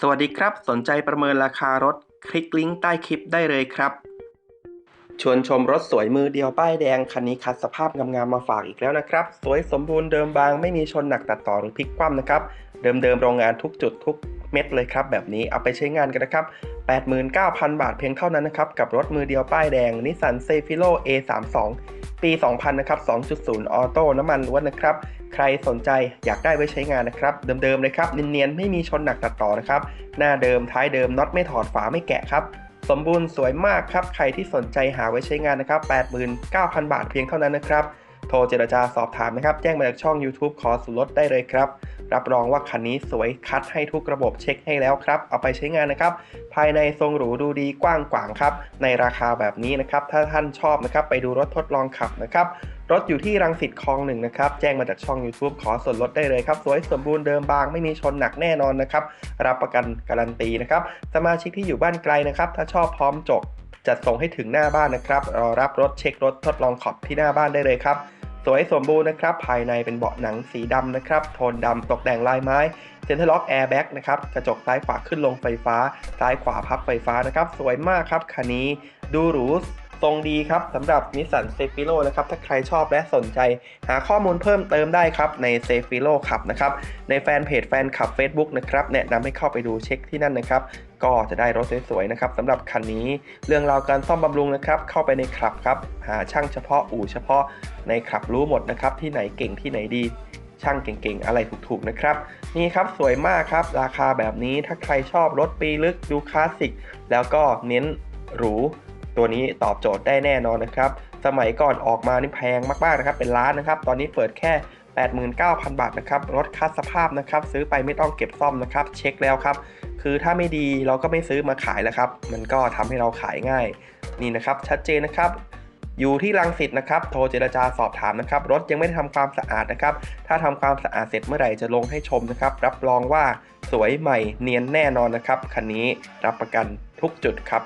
สวัสดีครับ สนใจประเมินราคารถ คลิกลิงก์ใต้คลิปได้เลยครับ ชวนชมรถสวยมือเดียวป้ายแดง คันนี้คัดสภาพงามๆมาฝากอีกแล้วนะครับ สวยสมบูรณ์เดิมบาง ไม่มีชนหนักตัดต่อหรือพลิกคว่ำนะครับ เดิมๆโรงงานทุกจุดทุกเม็ดเลยครับ แบบนี้เอาไปใช้งานกันนะครับ 89,000 บาทเพียงเท่านั้นนะครับ กับรถมือเดียวป้ายแดงนิสสันเซฟิโล A32 ปี2000 นะครับ 2.0 ออโต้น้ำมันล้วนนะครับ ใครสนใจอยากได้ไว้ใช้งานนะครับ เดิมๆเลยครับเนียนๆ ไม่มีชนหนักตัดต่อนะครับ หน้าเดิมท้ายเดิมน็อตไม่ถอดฝาไม่แกะครับ สมบูรณ์สวยมากครับ ใครที่สนใจหาไว้ใช้งานนะครับ 89,000 บาทเพียงเท่านั้นนะครับ รเจรจาสอบถามนะครับ แจ้งมาจากช่อง YouTube ขอส่วนลดได้เลยครับ รับรองว่าคันนี้สวยคัดให้ทุกระบบเช็คให้แล้วครับ เอาไปใช้งานนะครับ ภายในทรงหรูดูดีกว้างขวางครับ ในราคาแบบนี้นะครับ ถ้าท่านชอบนะครับ ไปดูรถทดลองขับนะครับรถอยู่ที่รังสิตคลองหนึ่งนะครับ แจ้งมาจากช่อง YouTube ขอส่วนลดได้เลยครับ สวยสมบูรณ์เดิมบางไม่มีชนหนักแน่นอนนะครับ รับประกันการันตีนะครับ สมาชิกที่อยู่บ้านไกลนะครับ ถ้าชอบพร้อมจบจัดส่งให้ถึงหน้าบ้านนะครับรอรับรถเช็ครถทดลองขับที่หน้าบ้านได้เลยครับ สวยสมบูรณ์นะครับ ภายในเป็นเบาะหนังสีดำนะครับ โทนดำตกแต่งลายไม้เซ็นเตอร์ล็อกแอร์แบ็กนะครับ กระจกซ้ายขวาขึ้นลงไฟฟ้า ซ้ายขวาพับไฟฟ้านะครับ สวยมากครับคันนี้ ดูหรู ทรงดีครับสำหรับนิสสันเซฟิโลนะครับ ถ้าใครชอบและสนใจ หาข้อมูลเพิ่มเติมได้ครับ ในเซฟิโลขับนะครับ ในแฟนเพจแฟนคลับ Facebook นะครับ แนะนำให้เข้าไปดูเช็คที่นั่นนะครับ ก็จะได้รถสวยๆนะครับสำหรับคันนี้เรื่องราวการซ่อมบำรุงนะครับ เข้าไปในคลับครับ หาช่างเฉพาะอู่เฉพาะในคลับรู้หมดนะครับ ที่ไหนเก่งที่ไหนดีช่างเก่งๆ อะไรถูกๆ นะครับ นี่ครับสวยมากครับ ราคาแบบนี้ถ้าใครชอบรถปีลึกดูคลาสสิก แล้วก็เน้นหรู ตัวนี้ตอบโจทย์ได้แน่นอนนะครับ สมัยก่อนออกมานี่แพงมากๆนะครับ เป็นล้านนะครับ ตอนนี้เปิดแค่ 89,000 บาทนะครับ รถคัดสภาพนะครับ ซื้อไปไม่ต้องเก็บซ่อมนะครับ เช็คแล้วครับ คือถ้าไม่ดีเราก็ไม่ซื้อมาขายแล้วครับ มันก็ทำให้เราขายง่าย นี่นะครับ ชัดเจนนะครับอยู่ที่รังสิตนะครับ โทรเจรจาสอบถามนะครับ รถยังไม่ได้ทำความสะอาดนะครับ ถ้าทำความสะอาดเสร็จเมื่อไหร่จะลงให้ชมนะครับ รับรองว่าสวยใหม่เนียนแน่นอนนะครับ คันนี้รับประกันทุกจุดครับ